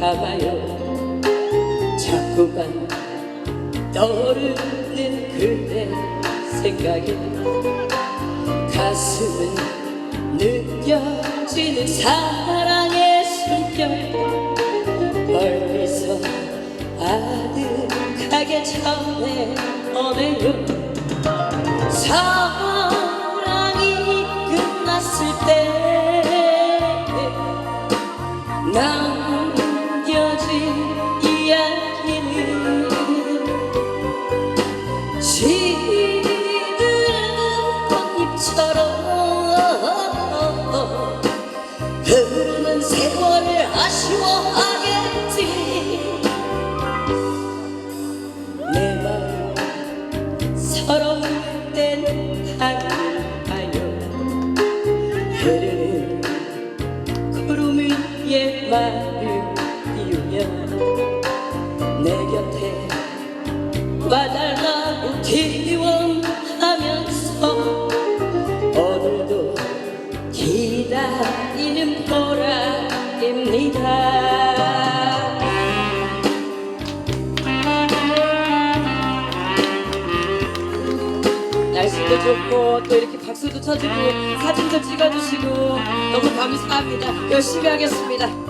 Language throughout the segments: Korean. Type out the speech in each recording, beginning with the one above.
감아요. 자꾸만 떠오르는 그대 생각에 가슴은 느껴지는 사랑의 숨결. 멀리서 아득하게 전해오네요. 사랑 시 좋고 또 이렇게 박수도 쳐주고 사진도 찍어주시고 너무 감사합니다. 열심히 하겠습니다.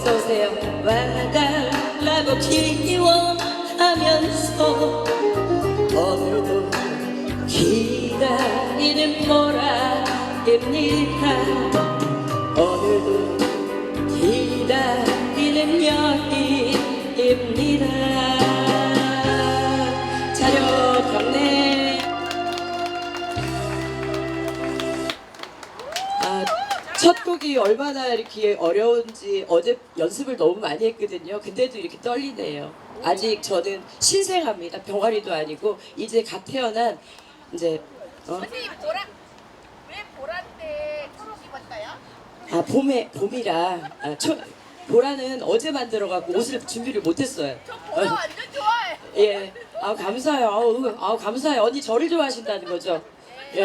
어서 오세요. 와달라고 기원하면서 오늘도 기다리는 보라입니다 첫 곡이 얼마나 이렇게 어려운지 어제 연습을 너무 많이 했거든요. 근데도 이렇게 떨리네요. 아직 저는 신생아입니다. 병아리도 아니고 이제 갓 태어난 이제 어? 선생님 보라 왜 보라인데 초록 입었어요? 아 봄에 봄이라 아, 초, 보라는 어제 만들어 갖고 옷을 준비를 못했어요. 저 보라 완전 좋아해. 예, 아 감사해요. 아우, 아우 감사해요. 언니 저를 좋아하신다는 거죠. 예,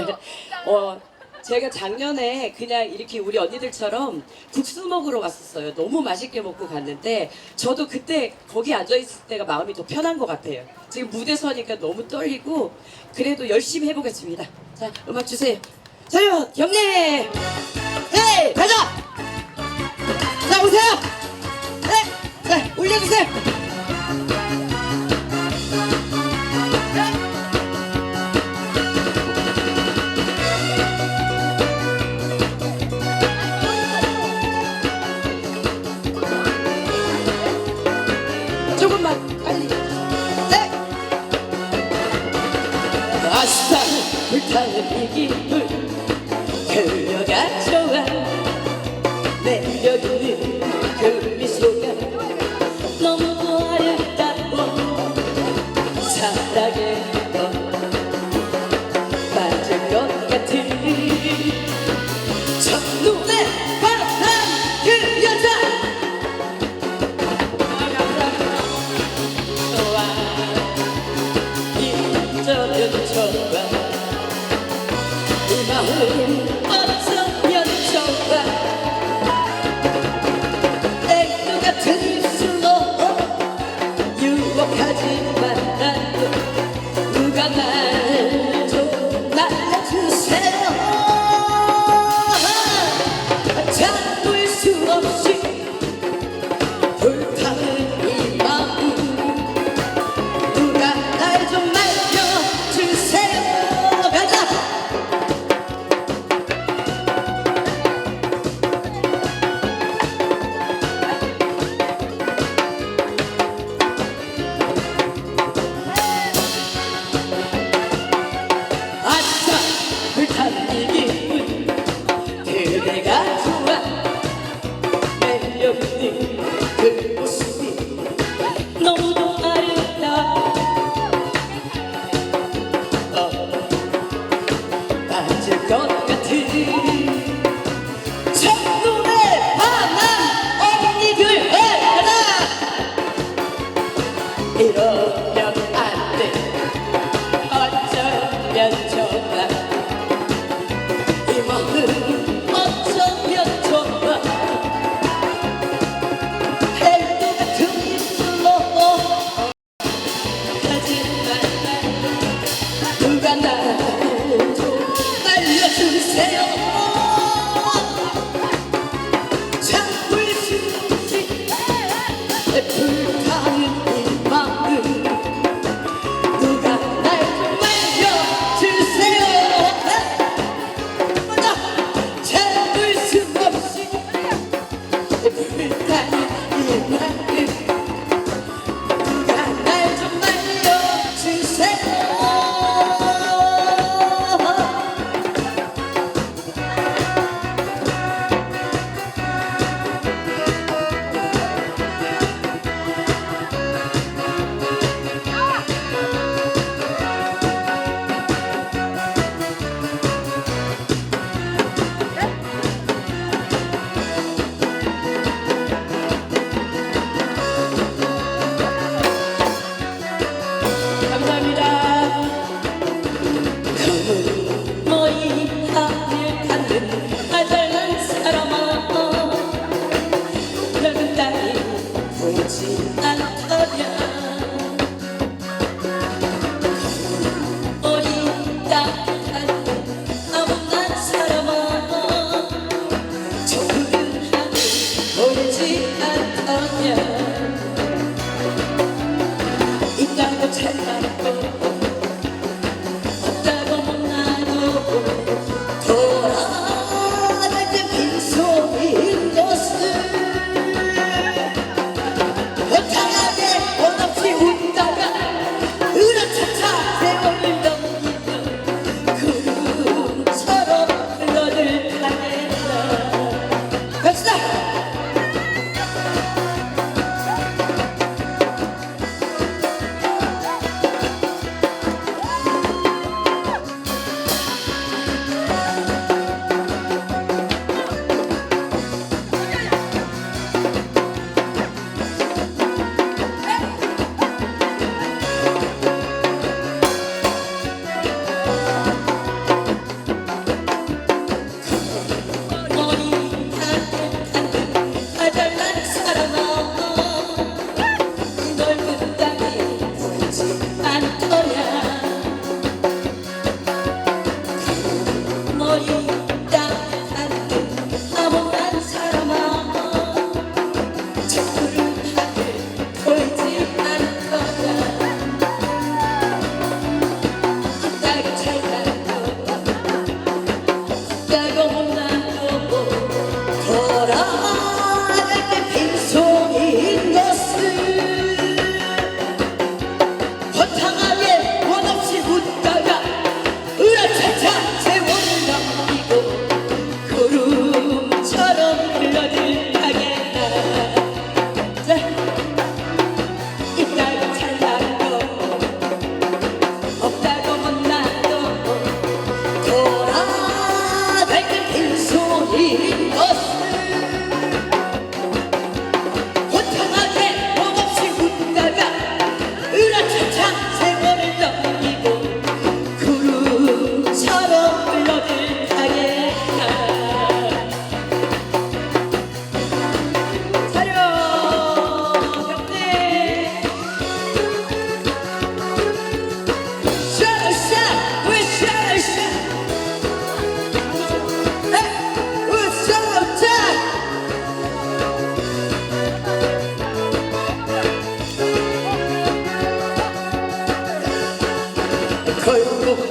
어 제가 작년에 그냥 이렇게 우리 언니들처럼 국수 먹으러 갔었어요. 너무 맛있게 먹고 갔는데 저도 그때 거기 앉아 있을 때가 마음이 더 편한 것 같아요. 지금 무대 서니까 너무 떨리고 그래도 열심히 해보겠습니다. 자, 음악 주세요. 자요, 경례. 헤이, 가자. 자, 오세요. 네, 자, 올려주세요. 이 기분 그녀가 좋아. 매력있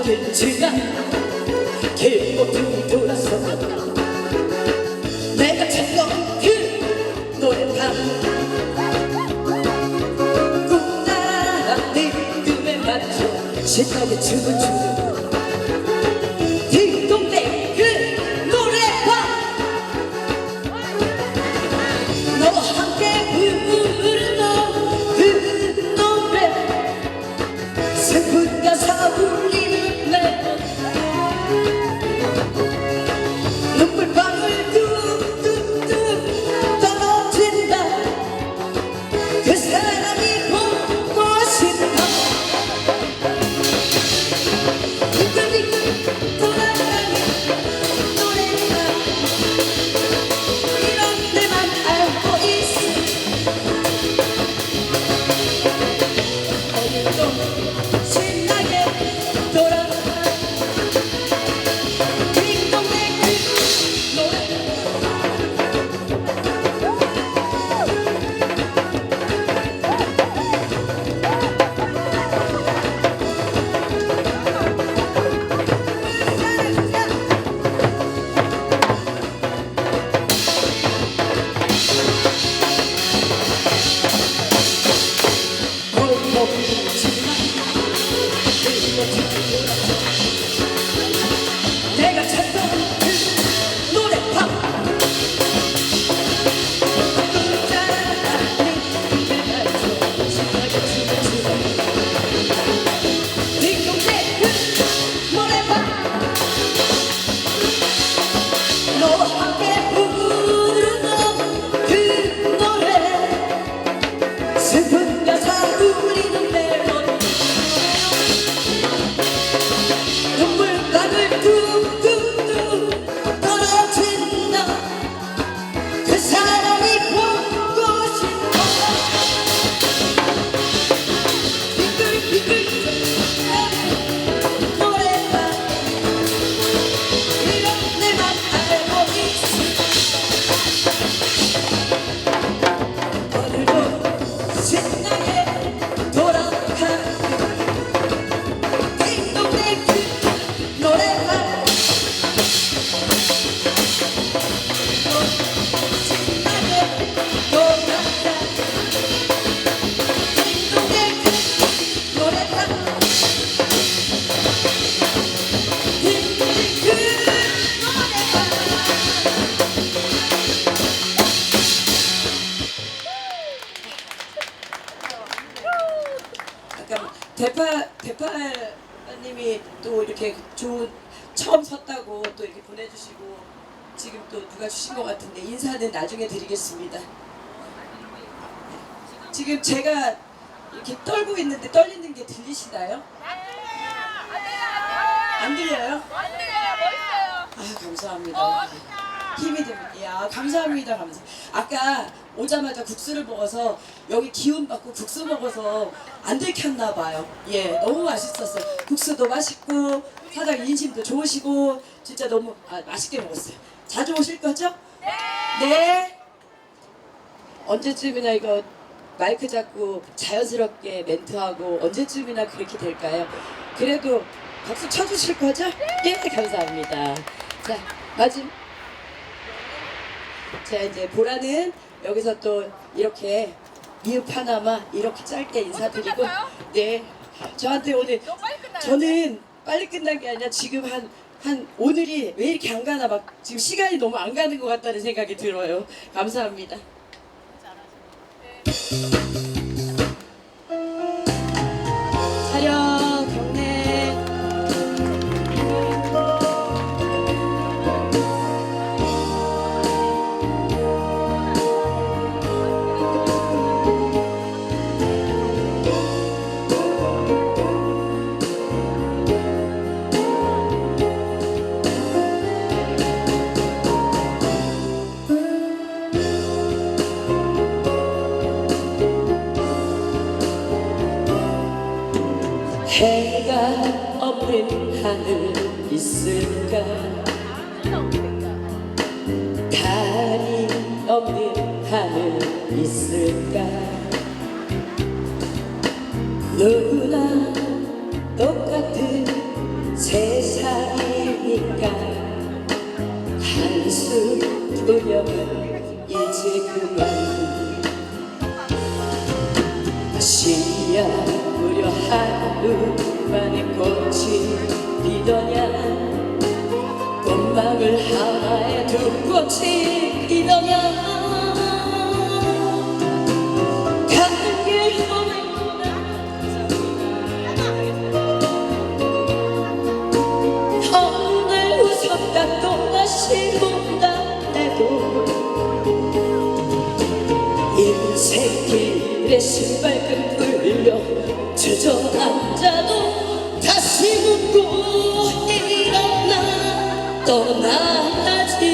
빛이가 길고 뒤돌아서 내가 찾던 그 노래방. 꿈나라 네 꿈에 맞춰 신나게 춤을 추는 대파 대파님이 또 이렇게 좋은 처음 섰다고 또 이렇게 보내주시고 지금 또 누가 주신 것 같은데 인사는 나중에 드리겠습니다. 지금 제가 이렇게 떨고 있는데 떨리는 게 들리시나요? 안 들려요? 아 감사합니다. 힘이 됩니다. 야 감사합니다 감사. 아까 오자마자 국수를 먹어서 여기 기운 받고 국수 먹어서 안 들켰나 봐요. 예 너무 맛있었어요. 국수도 맛있고 사장 인심도 좋으시고 진짜 너무 아, 맛있게 먹었어요. 자주 오실 거죠? 네. 언제쯤이나 이거 마이크 잡고 자연스럽게 멘트하고 언제쯤이나 그렇게 될까요? 그래도 박수 쳐주실 거죠? 예, 감사합니다. 자, 마지막. 자, 이제 보라는 여기서 또 이렇게 미흡 하나마 이렇게 짧게 인사드리고, 끝났어요? 네. 저한테 오늘. 저는 빨리 끝난 게 아니라 지금 한, 한 오늘이 왜 이렇게 안 가나 막 지금 시간이 너무 안 가는 것 같다는 생각이 들어요. 감사합니다. 해가 없는 하늘 있을까? 달이 없는 하늘 있을까? 누구나 똑같은 세상이니까? 한숨 두려면 이제 그만 시야 하루만에 꽃이 피더냐? 꽃망울 하나에 두 꽃이 피더냐? 가는 길 오늘 웃었다 또 다시 웃다 해도 인생길에 신발끈 주 저앉아도 다시 묻고 일어나 떠나야지.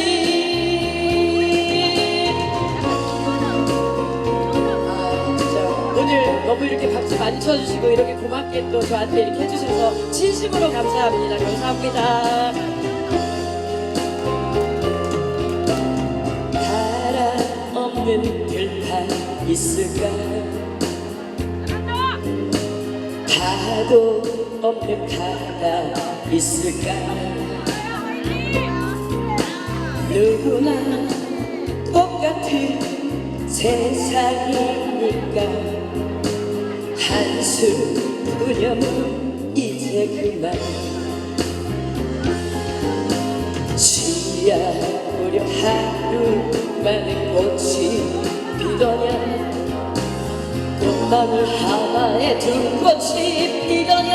아, 진짜. 오늘 너무 이렇게 박수 많이 쳐주시고 이렇게 고맙게 또 저한테 이렇게 해주셔서 진심으로 감사합니다. 감사합니다. 바람 없는 들판 있을까 없는 바다 있을까? 누구나 똑같은 세상이니까. 한숨 두려면 이제 그만. 시야 무려 하루만에 꽃이 꽃망울 하나에 두 꽃이 피더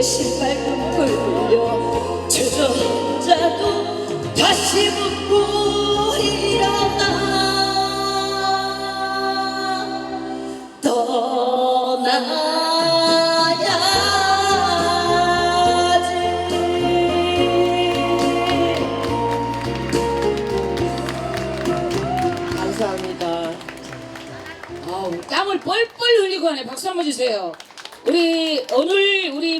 인생길에 신발끈 풀려 주저앉아도 다시 묻고 일어나 떠나야지 감사합니다. 아우, 땀을 뻘뻘 흘리고 하네. 박수 한번 주세요.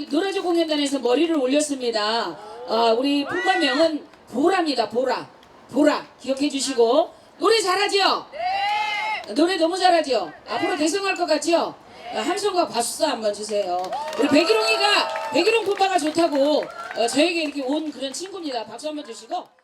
노라조 공연단에서 머리를 올렸습니다. 아, 우리 풍가명은 보라입니다. 보라. 보라. 기억해 주시고 노래 잘하죠? 노래 너무 잘하죠? 앞으로 대성할 것 같죠? 어, 함성과 박수 한번 주세요. 우리 백일홍이가 백일홍 푸파가 좋다고 어, 저에게 이렇게 온 그런 친구입니다. 박수 한번 주시고.